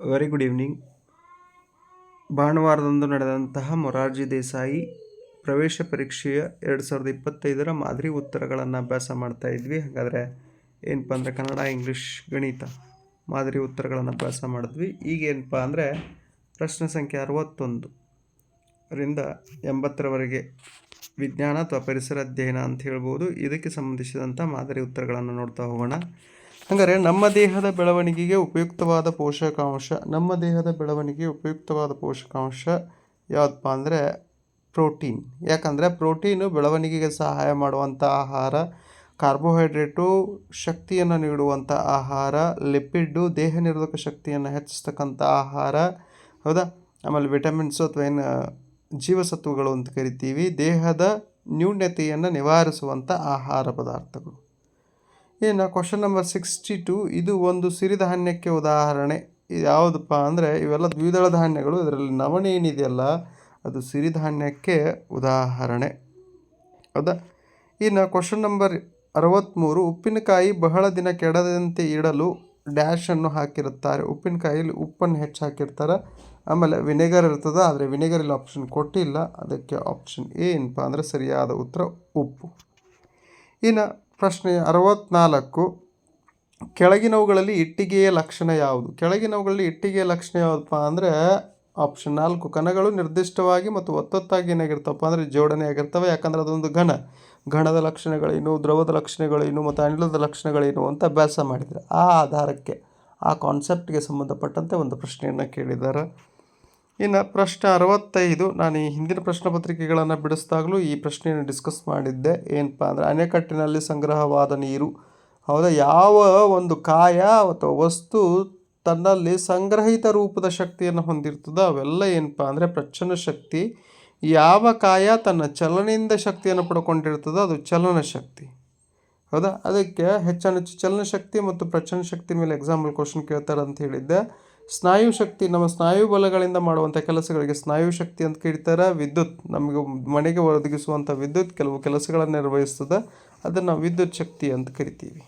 Very good evening ಭಾನುವಾರದಂದು ನಡೆದಂತಹ ಮೊರಾರ್ಜಿ ದೇಸಾಯಿ ಪ್ರವೇಶ ಪರೀಕ್ಷೆಯ ಎರಡು ಸಾವಿರದ ಇಪ್ಪತ್ತೈದರ ಮಾದರಿ ಉತ್ತರಗಳನ್ನು ಅಭ್ಯಾಸ ಮಾಡ್ತಾ ಇದ್ವಿ. ಹಾಗಾದರೆ ಏನಪ್ಪ ಅಂದರೆ ಕನ್ನಡ, ಇಂಗ್ಲೀಷ್, ಗಣಿತ ಮಾದರಿ ಉತ್ತರಗಳನ್ನು ಅಭ್ಯಾಸ ಮಾಡಿದ್ವಿ. ಈಗ ಏನಪ್ಪ ಅಂದರೆ ಪ್ರಶ್ನೆ ಸಂಖ್ಯೆ ಅರವತ್ತೊಂದು ರಿಂದ ಎಂಬತ್ತರವರೆಗೆ ವಿಜ್ಞಾನ ಅಥವಾ ಪರಿಸರ ಅಧ್ಯಯನ ಅಂತ ಹೇಳ್ಬೋದು. ಇದಕ್ಕೆ ಸಂಬಂಧಿಸಿದಂಥ ಮಾದರಿ ಉತ್ತರಗಳನ್ನು ನೋಡ್ತಾ ಹೋಗೋಣ. ಹಾಗಾದರೆ ನಮ್ಮ ದೇಹದ ಬೆಳವಣಿಗೆಗೆ ಉಪಯುಕ್ತವಾದ ಪೋಷಕಾಂಶ, ನಮ್ಮ ದೇಹದ ಬೆಳವಣಿಗೆಗೆ ಉಪಯುಕ್ತವಾದ ಪೋಷಕಾಂಶ ಯಾವುದಪ್ಪ ಅಂದರೆ ಪ್ರೋಟೀನ್. ಯಾಕಂದರೆ ಪ್ರೋಟೀನು ಬೆಳವಣಿಗೆಗೆ ಸಹಾಯ ಮಾಡುವಂಥ ಆಹಾರ, ಕಾರ್ಬೋಹೈಡ್ರೇಟು ಶಕ್ತಿಯನ್ನು ನೀಡುವಂಥ ಆಹಾರ, ಲಿಪಿಡ್ಡು ದೇಹ ನಿರೋಧಕ ಶಕ್ತಿಯನ್ನು ಹೆಚ್ಚಿಸ್ತಕ್ಕಂಥ ಆಹಾರ, ಹೌದಾ? ಆಮೇಲೆ ವಿಟಮಿನ್ಸು ಅಥವಾ ಏನು, ಜೀವಸತ್ವಗಳು ಅಂತ ಕರಿತೀವಿ. ದೇಹದ ನ್ಯೂನ್ಯತೆಯನ್ನು ನಿವಾರಿಸುವಂಥ ಆಹಾರ ಪದಾರ್ಥಗಳು. ಇನ್ನು ಕ್ವಶನ್ ನಂಬರ್ ಸಿಕ್ಸ್ಟಿ ಟು ಇದು ಒಂದು ಸಿರಿಧಾನ್ಯಕ್ಕೆ ಉದಾಹರಣೆ. ಯಾವುದಪ್ಪ ಅಂದರೆ, ಇವೆಲ್ಲ ದ್ವಿದಳ ಧಾನ್ಯಗಳು. ಇದರಲ್ಲಿ ನವಣೆ ಏನಿದೆಯಲ್ಲ ಅದು ಸಿರಿಧಾನ್ಯಕ್ಕೆ ಉದಾಹರಣೆ. ಹೌದಾ? ಇನ್ನು ಕ್ವಶನ್ ನಂಬರ್ ಅರವತ್ತ್ಮೂರು ಉಪ್ಪಿನಕಾಯಿ ಬಹಳ ದಿನ ಕೆಡದಂತೆ ಇಡಲು ಡ್ಯಾಶನ್ನು ಹಾಕಿರುತ್ತಾರೆ. ಉಪ್ಪಿನಕಾಯಲ್ಲಿ ಉಪ್ಪನ್ನು ಹೆಚ್ಚು ಹಾಕಿರ್ತಾರೆ. ಆಮೇಲೆ ವಿನೆಗರ್ ಇರ್ತದೆ, ಆದರೆ ವಿನೆಗರಲ್ಲಿ ಆಪ್ಷನ್ ಕೊಟ್ಟಿಲ್ಲ. ಅದಕ್ಕೆ ಆಪ್ಷನ್ ಏನಪ್ಪ ಅಂದರೆ, ಸರಿಯಾದ ಉತ್ತರ ಉಪ್ಪು. ಇನ್ನು ಪ್ರಶ್ನೆ ಅರವತ್ನಾಲ್ಕು. ಕೆಳಗಿನವುಗಳಲ್ಲಿ ಇಟ್ಟಿಗೆಯ ಲಕ್ಷಣ ಯಾವುದು? ಕೆಳಗಿನವುಗಳಲ್ಲಿ ಇಟ್ಟಿಗೆಯ ಲಕ್ಷಣ ಯಾವುದಪ್ಪ ಅಂದರೆ ಆಪ್ಷನ್ ನಾಲ್ಕು, ಕಣಗಳು ನಿರ್ದಿಷ್ಟವಾಗಿ ಮತ್ತು ಒತ್ತೊತ್ತಾಗಿ ಏನಾಗಿರ್ತವಪ್ಪ ಅಂದರೆ ಜೋಡಣೆ ಆಗಿರ್ತವೆ. ಯಾಕಂದರೆ ಅದೊಂದು ಘನ. ಘನದ ಲಕ್ಷಣಗಳೇನು, ದ್ರವದ ಲಕ್ಷಣಗಳೇನು ಮತ್ತು ಅನಿಲದ ಲಕ್ಷಣಗಳೇನು ಅಂತ ಅಭ್ಯಾಸ ಮಾಡಿದರೆ ಆ ಆಧಾರಕ್ಕೆ ಆ ಕಾನ್ಸೆಪ್ಟ್ಗೆ ಸಂಬಂಧಪಟ್ಟಂತೆ ಒಂದು ಪ್ರಶ್ನೆಯನ್ನು ಕೇಳಿದ್ದಾರೆ. ಇನ್ನು ಪ್ರಶ್ನೆ ಅರವತ್ತೈದು. ನಾನು ಈ ಹಿಂದಿನ ಪ್ರಶ್ನೆ ಪತ್ರಿಕೆಗಳನ್ನು ಬಿಡಿಸಿದಾಗಲೂ ಈ ಪ್ರಶ್ನೆಯನ್ನು ಡಿಸ್ಕಸ್ ಮಾಡಿದ್ದೆ. ಏನಪ್ಪ ಅಂದರೆ ಅಣೆಕಟ್ಟಿನಲ್ಲಿ ಸಂಗ್ರಹವಾದ ನೀರು, ಹೌದಾ? ಯಾವ ಒಂದು ಕಾಯ ಅಥವಾ ವಸ್ತು ತನ್ನಲ್ಲಿ ಸಂಗ್ರಹಿತ ರೂಪದ ಶಕ್ತಿಯನ್ನು ಹೊಂದಿರ್ತದೆ ಅವೆಲ್ಲ ಏನಪ್ಪ ಅಂದರೆ ಪ್ರಚನ ಶಕ್ತಿ. ಯಾವ ಕಾಯ ತನ್ನ ಚಲನೆಯಿಂದ ಶಕ್ತಿಯನ್ನು ಪಡ್ಕೊಂಡಿರ್ತದೆ ಅದು ಚಲನ ಶಕ್ತಿ. ಹೌದಾ? ಅದಕ್ಕೆ ಹೆಚ್ಚೆಚ್ಚು ಚಲನ ಶಕ್ತಿ ಮತ್ತು ಪ್ರಚನ ಶಕ್ತಿ ಮೇಲೆ ಎಕ್ಸಾಂಪಲ್ ಕ್ವಶನ್ ಕೇಳ್ತಾರೆ ಅಂತ ಹೇಳಿದ್ದೆ. ಸ್ನಾಯು ಶಕ್ತಿ, ನಮ್ಮ ಸ್ನಾಯು ಬಲಗಳಿಂದ ಮಾಡುವಂಥ ಕೆಲಸಗಳಿಗೆ ಸ್ನಾಯು ಶಕ್ತಿ ಅಂತ ಕರೀತಾರೆ. ವಿದ್ಯುತ್, ನಮಗೆ ಮನೆಗೆ ಒದಗಿಸುವಂಥ ವಿದ್ಯುತ್ ಕೆಲವು ಕೆಲಸಗಳನ್ನು ನಿರ್ವಹಿಸ್ತದೆ. ಅದನ್ನು ವಿದ್ಯುತ್ ಶಕ್ತಿ ಅಂತ ಕರಿತೀವಿ.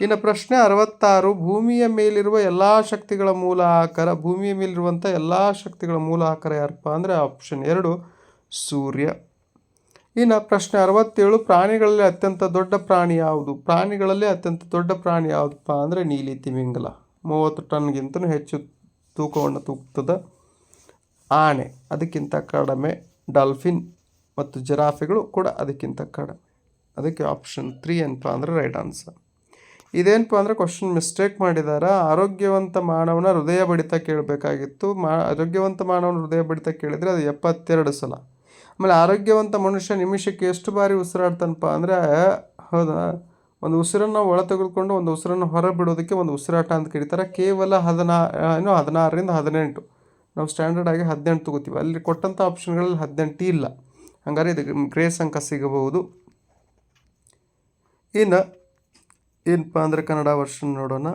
ಇನ್ನು ಪ್ರಶ್ನೆ ಅರವತ್ತಾರು, ಭೂಮಿಯ ಮೇಲಿರುವ ಎಲ್ಲ ಶಕ್ತಿಗಳ ಮೂಲ ಆಕಾರ, ಭೂಮಿಯ ಮೇಲಿರುವಂಥ ಎಲ್ಲ ಶಕ್ತಿಗಳ ಮೂಲ ಆಕಾರ ಯಾರಪ್ಪ ಅಂದರೆ ಆಪ್ಷನ್ ಎರಡು, ಸೂರ್ಯ. ಇನ್ನು ಪ್ರಶ್ನೆ ಅರವತ್ತೇಳು, ಪ್ರಾಣಿಗಳಲ್ಲಿ ಅತ್ಯಂತ ದೊಡ್ಡ ಪ್ರಾಣಿ ಯಾವುದು? ಪ್ರಾಣಿಗಳಲ್ಲಿ ಅತ್ಯಂತ ದೊಡ್ಡ ಪ್ರಾಣಿ ಯಾವುದಪ್ಪ ಅಂದರೆ ನೀಲಿ ತಿಮಿಂಗಲ. ಮೂವತ್ತು ಟನ್ಗಿಂತಲೂ ಹೆಚ್ಚು ತೂಕವನ್ನು ತೂಕ್ತದ ಆನೆ ಅದಕ್ಕಿಂತ ಕಡಿಮೆ, ಡಾಲ್ಫಿನ್ ಮತ್ತು ಜಿರಾಫೆಗಳು ಕೂಡ ಅದಕ್ಕಿಂತ ಕಡಿಮೆ. ಅದಕ್ಕೆ ಆಪ್ಷನ್ ತ್ರೀ ಏನಪ್ಪ ಅಂದರೆ ರೈಟ್ ಆನ್ಸರ್ ಇದೇನಪ್ಪ ಅಂದರೆ ಕ್ವಶನ್ ಮಿಸ್ಟೇಕ್ ಮಾಡಿದಾರ? ಆರೋಗ್ಯವಂತ ಮಾನವನ ಹೃದಯ ಬಡಿತ ಕೇಳಬೇಕಾಗಿತ್ತು. ಮಾ, ಆರೋಗ್ಯವಂತ ಮಾನವನ ಹೃದಯ ಬಡಿತ ಕೇಳಿದರೆ ಅದು ಎಪ್ಪತ್ತೆರಡು ಸಲ. ಆಮೇಲೆ ಆರೋಗ್ಯವಂತ ಮನುಷ್ಯ ನಿಮಿಷಕ್ಕೆ ಎಷ್ಟು ಬಾರಿ ಉಸಿರಾಡ್ತಾನಪ್ಪ ಅಂದರೆ, ಹೌದಾ? ಒಂದು ಉಸಿರನ್ನು ಒಳ ತೆಗೆದುಕೊಂಡು ಒಂದು ಉಸಿರನ್ನು ಹೊರ ಬಿಡೋದಕ್ಕೆ ಒಂದು ಉಸಿರಾಟ ಅಂತ ಕರೀತಾರೆ. ಕೇವಲ ಹದಿನಾ ಏನು ಹದಿನಾರರಿಂದ ಹದಿನೆಂಟು. ನಾವು ಸ್ಟ್ಯಾಂಡರ್ಡ್ ಆಗಿ ಹದಿನೆಂಟು ತಗೋತೀವಿ. ಅಲ್ಲಿ ಕೊಟ್ಟಂಥ ಆಪ್ಷನ್ಗಳಲ್ಲಿ ಹದಿನೆಂಟು ಇಲ್ಲ. ಹಂಗಾರೆ ಇದಕ್ಕೆ ಗ್ರೇಸ್ ಅಂಕ ಸಿಗಬಹುದು. ಇನ್ನು ಏನಪ್ಪ ಅಂದರೆ ಕನ್ನಡ ವರ್ಷನ್ ನೋಡೋಣ.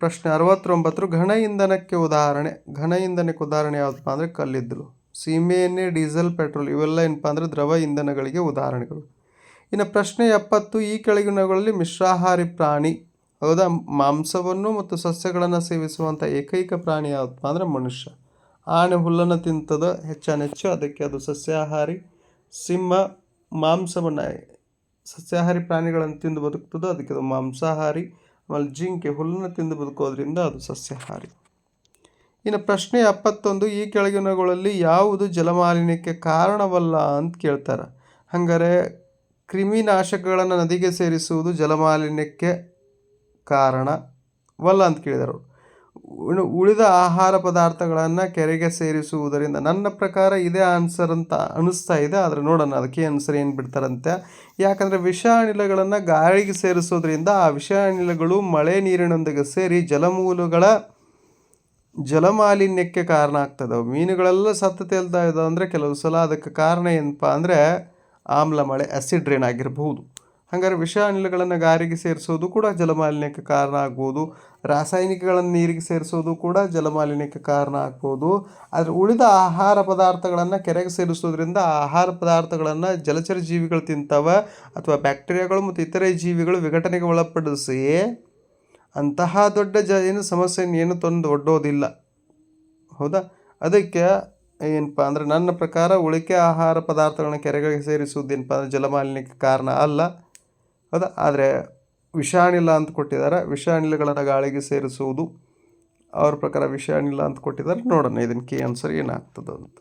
ಪ್ರಶ್ನೆ ಅರವತ್ತೊಂಬತ್ತರ ಘನ ಇಂಧನಕ್ಕೆ ಉದಾಹರಣೆ. ಘನ ಇಂಧನಕ್ಕೆ ಉದಾಹರಣೆ ಯಾವುದಪ್ಪ ಅಂದರೆ ಕಲ್ಲಿದ್ದಲು. ಸೀಮೆ ಎಣ್ಣೆ ಡೀಸೆಲ್, ಪೆಟ್ರೋಲ್ ಇವೆಲ್ಲ ಏನಪ್ಪ ಅಂದರೆ ದ್ರವ ಇಂಧನಗಳಿಗೆ ಉದಾಹರಣೆಗಳು. ಇನ್ನು ಪ್ರಶ್ನೆ ಎಪ್ಪತ್ತು, ಈ ಕೆಳಗಿನವುಗಳಲ್ಲಿ ಮಿಶ್ರಾಹಾರಿ ಪ್ರಾಣಿ, ಹೌದಾ? ಮಾಂಸವನ್ನು ಮತ್ತು ಸಸ್ಯಗಳನ್ನು ಸೇವಿಸುವಂಥ ಏಕೈಕ ಪ್ರಾಣಿ ಯಾವುದಪ್ಪ ಅಂದರೆ ಮನುಷ್ಯ. ಆನೆ ಹುಲ್ಲನ್ನು ತಿಂತದ ಹೆಚ್ಚಾನೆಚ್ಚು ಅದಕ್ಕೆ ಅದು ಸಸ್ಯಾಹಾರಿ. ಸಿಂಹ ಮಾಂಸವನ್ನು, ಸಸ್ಯಾಹಾರಿ ಪ್ರಾಣಿಗಳನ್ನು ತಿಂದು ಬದುಕ್ತದೋ ಅದಕ್ಕೆ ಅದು ಮಾಂಸಾಹಾರಿ. ಆಮೇಲೆ ಜಿಂಕೆ ಹುಲ್ಲನ್ನು ತಿಂದು ಬದುಕೋದ್ರಿಂದ ಅದು ಸಸ್ಯಾಹಾರಿ. ಇನ್ನು ಪ್ರಶ್ನೆ ಎಪ್ಪತ್ತೊಂದು, ಈ ಕೆಳಗಿನಗಳಲ್ಲಿ ಯಾವುದು ಜಲಮಾಲಿನ್ಯಕ್ಕೆ ಕಾರಣವಲ್ಲ ಅಂತ ಕೇಳ್ತಾರೆ. ಹಾಗಾರೆ ಕ್ರಿಮಿನಾಶಕಗಳನ್ನು ನದಿಗೆ ಸೇರಿಸುವುದು ಜಲಮಾಲಿನ್ಯಕ್ಕೆ ಕಾರಣವಲ್ಲ ಅಂತ ಕೇಳಿದರು. ಉಳಿದ ಆಹಾರ ಪದಾರ್ಥಗಳನ್ನು ಕೆರೆಗೆ ಸೇರಿಸುವುದರಿಂದ ನನ್ನ ಪ್ರಕಾರ ಇದೇ ಆನ್ಸರ್ ಅಂತ ಅನಿಸ್ತಾ ಇದೆ. ಆದರೆ ನೋಡೋಣ ಅದಕ್ಕೆ ಆನ್ಸರ್ ಏನು ಬಿಡ್ತಾರಂತೆ. ಯಾಕಂದರೆ ವಿಷ ಅನಿಲಗಳನ್ನು ಗಾಳಿಗೆ ಸೇರಿಸೋದ್ರಿಂದ ಆ ವಿಷ ಅನಿಲಗಳು ಮಳೆ ನೀರಿನೊಂದಿಗೆ ಸೇರಿ ಜಲಮೂಲಗಳ ಜಲಮಾಲಿನ್ಯಕ್ಕೆ ಕಾರಣ ಆಗ್ತದೆ. ಮೀನುಗಳೆಲ್ಲ ಸತ್ತು ತೇಲ್ತಾ ಇದ್ದಾವೆ ಅಂದರೆ ಕೆಲವು ಸಲ ಅದಕ್ಕೆ ಕಾರಣ ಏನಪ್ಪ ಅಂದರೆ ಆಮ್ಲ ಮಳೆ ಆಸಿಡ್ ರೇನ್ ಆಗಿರಬಹುದು. ಹಾಗಾದ್ರೆ ವಿಷ ಅನಿಲಗಳನ್ನು ಗಾರಿಗೆ ಸೇರಿಸೋದು ಕೂಡ ಜಲಮಾಲಿನ್ಯಕ್ಕೆ ಕಾರಣ ಆಗ್ಬೋದು. ರಾಸಾಯನಿಕಗಳನ್ನು ನೀರಿಗೆ ಸೇರಿಸೋದು ಕೂಡ ಜಲಮಾಲಿನ್ಯಕ್ಕೆ ಕಾರಣ ಆಗ್ಬೋದು. ಆದರೆ ಉಳಿದ ಆಹಾರ ಪದಾರ್ಥಗಳನ್ನು ಕೆರೆಗೆ ಸೇರಿಸೋದ್ರಿಂದ ಆಹಾರ ಪದಾರ್ಥಗಳನ್ನು ಜಲಚರ ಜೀವಿಗಳು ತಿಂತವೆ ಅಥವಾ ಬ್ಯಾಕ್ಟೀರಿಯಾಗಳು ಮತ್ತು ಇತರೆ ಜೀವಿಗಳು ವಿಘಟನೆಗೆ ಒಳಪಡಿಸಿ ಅಂತಹ ದೊಡ್ಡ ಜ ಏನು ಸಮಸ್ಯೆಯನ್ನು ಏನು ತಂದು ಒಡ್ಡೋದಿಲ್ಲ. ಹೌದಾ? ಅದಕ್ಕೆ ಏನಪ್ಪ ಅಂದ್ರೆ ನನ್ನ ಪ್ರಕಾರ ಉಳಿಕೆ ಆಹಾರ ಪದಾರ್ಥಗಳನ್ನ ಕೆರೆಗಳಿಗೆ ಸೇರಿಸುವುದೇನಪ್ಪ ಅಂದ್ರೆ ಜಲಮಾಲಿನ್ಯಕ್ಕೆ ಕಾರಣ ಅಲ್ಲ. ಹೌದಾ? ಆದರೆ ವಿಷಾನಿಲ ಅಂತ ಕೊಟ್ಟಿದ್ದಾರೆ. ವಿಷಾನಿಲಗಳನ್ನು ಗಾಳಿಗೆ ಸೇರಿಸುವುದು ಅವ್ರ ಪ್ರಕಾರ ವಿಷಾನಿಲ ಅಂತ ಕೊಟ್ಟಿದ್ದಾರೆ. ನೋಡೋಣ ಇದನ್ನ ಕೆ ಆನ್ಸರ್ ಏನಾಗ್ತದೆ ಅಂತ.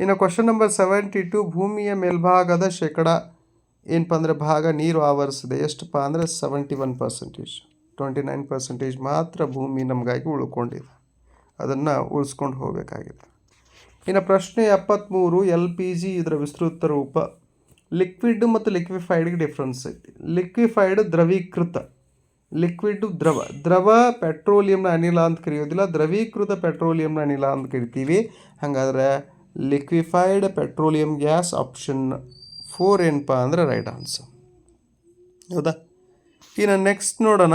ಇನ್ನು ಕ್ವಶನ್ ನಂಬರ್ ಸೆವೆಂಟಿ ಟು ಭೂಮಿಯ ಮೇಲ್ಭಾಗದ ಶೇಕಡ ಏನಪ್ಪ ಅಂದರೆ ಭಾಗ ನೀರು ಆವರಿಸಿದೆ. ಎಷ್ಟಪ್ಪ ಅಂದರೆ seventy one percentage twenty nine percentage ಮಾತ್ರ ಭೂಮಿ ನಮಗಾಗಿ ಉಳ್ಕೊಂಡಿದೆ. ಅದನ್ನು ಉಳಿಸ್ಕೊಂಡು ಹೋಗಬೇಕಾಗಿದೆ ಇನ್ನು ಪ್ರಶ್ನೆ ಎಪ್ಪತ್ತ್ಮೂರು ಎಲ್ ಪಿ ಜಿ ಇದರ ವಿಸ್ತೃತ ರೂಪ. ಲಿಕ್ವಿಡ್ ಮತ್ತು ಲಿಕ್ವಿಫೈಡ್ಗೆ ಡಿಫ್ರೆನ್ಸ್ ಐತಿ. ಲಿಕ್ವಿಫೈಡ್ ದ್ರವೀಕೃತ. ಲಿಕ್ವಿಡ್ ದ್ರವ. ದ್ರವ ಪೆಟ್ರೋಲಿಯಂನ ಅನಿಲ ಅಂತ ಕರೆಯೋದಿಲ್ಲ. ದ್ರವೀಕೃತ ಪೆಟ್ರೋಲಿಯಂನ ಅನಿಲ ಅಂತ ಕರಿತೀವಿ. ಹಾಗಾದ್ರೆ liquefied petroleum gas option four ಏನಪ್ಪ ಅಂದರೆ ರೈಟ್ ಆನ್ಸರ್ ಹೌದಾ? ಇನ್ನು ನೆಕ್ಸ್ಟ್ ನೋಡೋಣ.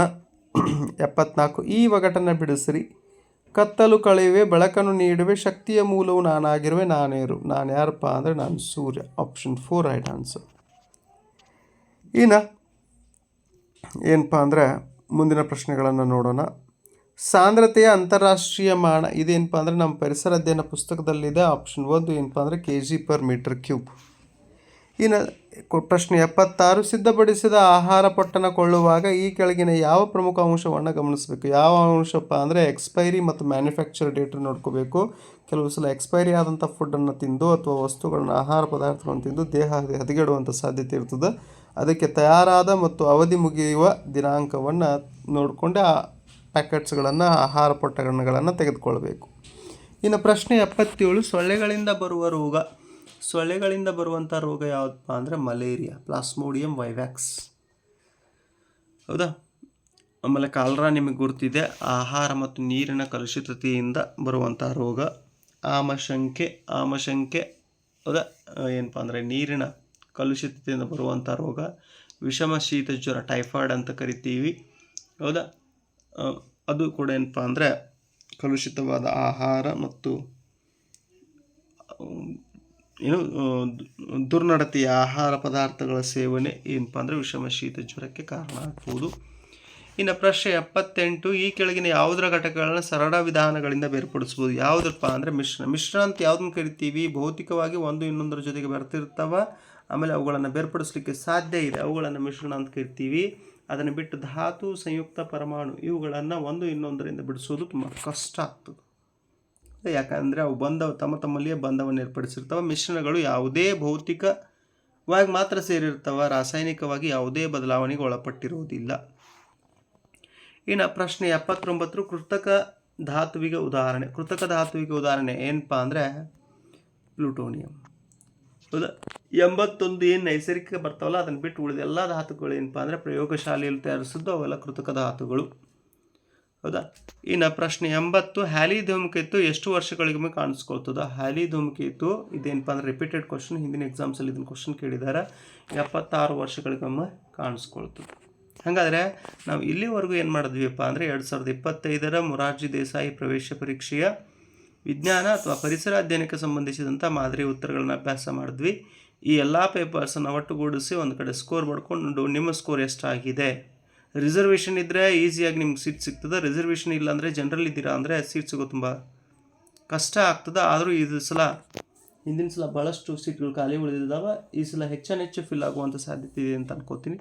ಎಪ್ಪತ್ನಾಲ್ಕು. ಈ ಒಗಟನ್ನು ಬಿಡಿಸಿರಿ. ಕತ್ತಲು ಕಳೆಯುವೆ, ಬೆಳಕನ್ನು ನೀಡುವೆ, ಶಕ್ತಿಯ ಮೂಲವು ನಾನಾಗಿರುವೆ, ನಾನೇರು. ನಾನು ಯಾರಪ್ಪ ಅಂದರೆ ನಾನು Surya. Option four right answer ಇನ್ನು ಏನಪ್ಪ ಅಂದರೆ ಮುಂದಿನ ಪ್ರಶ್ನೆಗಳನ್ನು ನೋಡೋಣ. ಸಾಂದ್ರತೆಯ ಅಂತಾರಾಷ್ಟ್ರೀಯ ಮಾನ, ಇದೇನಪ್ಪ ಅಂದರೆ ನಮ್ಮ ಪರಿಸರ ಅಧ್ಯಯನ ಪುಸ್ತಕದಲ್ಲಿದೆ. ಆಪ್ಷನ್ ಒಂದು ಏನಪ್ಪ ಅಂದರೆ K G per metre cube ಇನ್ನು ಪ್ರಶ್ನೆ ಎಪ್ಪತ್ತಾರು, ಸಿದ್ಧಪಡಿಸಿದ ಆಹಾರ ಪೊಟ್ಟಣ ಕೊಳ್ಳುವಾಗ ಈ ಕೆಳಗಿನ ಯಾವ ಪ್ರಮುಖ ಅಂಶವನ್ನು ಗಮನಿಸಬೇಕು? ಯಾವ ಅಂಶಪ್ಪ ಅಂದರೆ ಎಕ್ಸ್ಪೈರಿ ಮತ್ತು ಮ್ಯಾನುಫ್ಯಾಕ್ಚರ್ ಡೇಟ್ ನೋಡ್ಕೋಬೇಕು. ಕೆಲವು ಸಲ ಎಕ್ಸ್ಪೈರಿ ಆದಂಥ ಫುಡ್ಡನ್ನು ತಿಂದು ಅಥವಾ ವಸ್ತುಗಳನ್ನು, ಆಹಾರ ಪದಾರ್ಥಗಳನ್ನು ತಿಂದು ದೇಹ ಹದಿ- ಹದಗೆಡುವಂಥ ಸಾಧ್ಯತೆ ಇರ್ತದೆ. ಅದಕ್ಕೆ ತಯಾರಾದ ಮತ್ತು ಅವಧಿ ಮುಗಿಯುವ ದಿನಾಂಕವನ್ನು ನೋಡಿಕೊಂಡೆ ಆ ಪ್ಯಾಕೆಟ್ಸ್ಗಳನ್ನು ಆಹಾರ ಪೊಟ್ಟಣಗಳನ್ನು ತೆಗೆದುಕೊಳ್ಬೇಕು. ಇನ್ನು ಪ್ರಶ್ನೆ ಎಪ್ಪತ್ತೇಳು, ಸೊಳ್ಳೆಗಳಿಂದ ಬರುವ ರೋಗ. ಸೊಳ್ಳೆಗಳಿಂದ ಬರುವಂಥ ರೋಗ ಯಾವುದಪ್ಪ ಅಂದರೆ ಮಲೇರಿಯಾ, ಪ್ಲಾಸ್ಮೋಡಿಯಂ, ವೈವ್ಯಾಕ್ಸ್. ಹೌದಾ? ಆಮೇಲೆ ಕಾಲರಾ ನಿಮಗೆ ಗುರ್ತಿದೆ, ಆಹಾರ ಮತ್ತು ನೀರಿನ ಕಲುಷಿತತೆಯಿಂದ ಬರುವಂಥ ರೋಗ. ಆಮಶಂಕೆ ಆಮಶಂಕೆ, ಹೌದಾ? ಏನಪ್ಪ ಅಂದರೆ ನೀರಿನ ಕಲುಷಿತತೆಯಿಂದ ಬರುವಂಥ ರೋಗ. ವಿಷಮ, ಶೀತ, ಜ್ವರ, ಟೈಫಾಯ್ಡ್ ಅಂತ ಕರಿತೀವಿ. ಹೌದಾ? ಅದು ಕೂಡ ಏನಪ್ಪ ಅಂದರೆ ಕಲುಷಿತವಾದ ಆಹಾರ ಮತ್ತು ಏನು ದುರ್ನಡತೆಯ ಆಹಾರ ಪದಾರ್ಥಗಳ ಸೇವನೆ ಏನಪ್ಪ ಅಂದರೆ ವಿಷಮ ಶೀತ ಜ್ವರಕ್ಕೆ ಕಾರಣ ಆಗ್ಬೋದು. ಇನ್ನು ಪ್ರಶ್ನೆ ಎಪ್ಪತ್ತೆಂಟು, ಈ ಕೆಳಗಿನ ಯಾವುದರ ಘಟಕಗಳನ್ನು ಸರಳ ವಿಧಾನಗಳಿಂದ ಬೇರ್ಪಡಿಸ್ಬೋದು? ಯಾವುದಪ್ಪ ಅಂದರೆ ಮಿಶ್ರಣ. ಮಿಶ್ರಣ ಅಂತ ಯಾವುದನ್ನು ಕರಿತೀವಿ? ಭೌತಿಕವಾಗಿ ಒಂದು ಇನ್ನೊಂದರ ಜೊತೆಗೆ ಬರ್ತಿರ್ತಾವ, ಆಮೇಲೆ ಅವುಗಳನ್ನು ಬೇರ್ಪಡಿಸಲಿಕ್ಕೆ ಸಾಧ್ಯ ಇದೆ. ಅವುಗಳನ್ನು ಮಿಶ್ರಣ ಅಂತ ಕರಿತೀವಿ. ಅದನ್ನು ಬಿಟ್ಟು ಧಾತು, ಸಂಯುಕ್ತ, ಪರಮಾಣು ಇವುಗಳನ್ನು ಒಂದು ಇನ್ನೊಂದರಿಂದ ಬಿಡಿಸೋದು ತುಂಬ ಕಷ್ಟ ಆಗ್ತದೆ. ಯಾಕಂದರೆ ಅವು ಬಂದವು, ತಮ್ಮ ತಮ್ಮಲ್ಲಿಯೇ ಬಂಧವನ್ನು ಏರ್ಪಡಿಸಿರ್ತವೆ. ಮಿಶ್ರಣಗಳು ಯಾವುದೇ ಭೌತಿಕವಾಗಿ ಮಾತ್ರ ಸೇರಿರ್ತವೆ. ರಾಸಾಯನಿಕವಾಗಿ ಯಾವುದೇ ಬದಲಾವಣೆಗೆ ಒಳಪಟ್ಟಿರುವುದಿಲ್ಲ. ಇನ್ನು ಪ್ರಶ್ನೆ ಎಪ್ಪತ್ತೊಂಬತ್ತು, ಕೃತಕ ಧಾತುವಿಗೆ ಉದಾಹರಣೆ. ಕೃತಕ ಧಾತುವಿಗೆ ಉದಾಹರಣೆ ಏನಪ್ಪ ಅಂದರೆ ಪ್ಲೂಟೋನಿಯಂ. ಹೌದಾ? ಎಂಬತ್ತೊಂದು ಏನು ನೈಸರ್ಗಿಕ ಬರ್ತಾವಲ್ಲ, ಅದನ್ನು ಬಿಟ್ಟು ಉಳಿದ ಎಲ್ಲ ಧಾತುಗಳು ಏನಪ್ಪ ಅಂದರೆ ಪ್ರಯೋಗಶಾಲೆಯಲ್ಲಿ ತಯಾರಿಸಿದ್ದು ಅವೆಲ್ಲ ಕೃತಕ ಧಾತುಗಳು. ಹೌದಾ? ಇನ್ನು ಪ್ರಶ್ನೆ ಎಂಬತ್ತು, ಹ್ಯಾಲಿ ಧೂಮಕೇತು ಎಷ್ಟು ವರ್ಷಗಳಿಗೊಮ್ಮೆ ಕಾಣಿಸ್ಕೊಳ್ತದ? ಹ್ಯಾಲಿ ಧೂಮಕೇತು, ಇದೇನಪ್ಪ ಅಂದರೆ ರಿಪೀಟೆಡ್ ಕ್ವಶನ್ ಹಿಂದಿನ ಎಕ್ಸಾಮ್ಸಲ್ಲಿ ಇದನ್ನು ಕ್ವಶನ್ ಕೇಳಿದ್ದಾರೆ ಎಪ್ಪತ್ತಾರು ವರ್ಷಗಳಿಗೊಮ್ಮೆ ಕಾಣಿಸ್ಕೊಳ್ತದೆ. ಹಾಗಾದರೆ ನಾವು ಇಲ್ಲಿವರೆಗೂ ಏನು ಮಾಡಿದ್ವಿಪ್ಪ ಅಂದರೆ ಎರಡು ಸಾವಿರದ ಇಪ್ಪತ್ತೈದರ ಮೊರಾರ್ಜಿ ದೇಸಾಯಿ ಪ್ರವೇಶ ಪರೀಕ್ಷೆಯ ವಿಜ್ಞಾನ ಅಥವಾ ಪರಿಸರ ಅಧ್ಯಯನಕ್ಕೆ ಸಂಬಂಧಿಸಿದಂಥ ಮಾದರಿ ಉತ್ತರಗಳನ್ನ ಅಭ್ಯಾಸ ಮಾಡಿದ್ವಿ. ಈ ಎಲ್ಲ ಪೇಪರ್ಸನ್ನು ಒಟ್ಟುಗೂಡಿಸಿ ಒಂದು ಕಡೆ ಸ್ಕೋರ್ ಮಾಡ್ಕೊಂಡು, ನಿಮ್ಮ ಸ್ಕೋರ್ ಎಷ್ಟಾಗಿದೆ? ರಿಸರ್ವೇಷನ್ ಇದ್ದರೆ ಈಸಿಯಾಗಿ ನಿಮ್ಗೆ ಸೀಟ್ ಸಿಗ್ತದೆ. ರಿಸರ್ವೇಷನ್ ಇಲ್ಲ ಅಂದರೆ ಜನರಲ್ ಇದ್ದೀರಾ ಅಂದರೆ ಸೀಟ್ ಸಿಗೋ ತುಂಬ ಕಷ್ಟ ಆಗ್ತದೆ. ಆದರೂ ಇದು ಸಲ, ಹಿಂದಿನ ಸಲ ಭಾಳಷ್ಟು ಸೀಟ್ಗಳು ಖಾಲಿ ಉಳಿದಿದ್ದಾವೆ. ಈ ಸಲ ಹೆಚ್ಚಾನೆಚ್ಚು ಫಿಲ್ ಆಗುವಂಥ ಸಾಧ್ಯತೆ ಇದೆ ಅಂತ ಅನ್ಕೋತೀನಿ.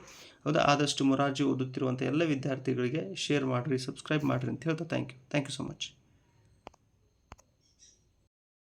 ಹೌದಾ? ಆದಷ್ಟು ಮೊರಾರ್ಜಿ ಓದುತ್ತಿರುವಂಥ ಎಲ್ಲ ವಿದ್ಯಾರ್ಥಿಗಳಿಗೆ ಶೇರ್ ಮಾಡಿರಿ ಸಬ್ಸ್ಕ್ರೈಬ್ ಮಾಡಿರಿ ಅಂತ ಹೇಳ್ತಾ thank you thank you so much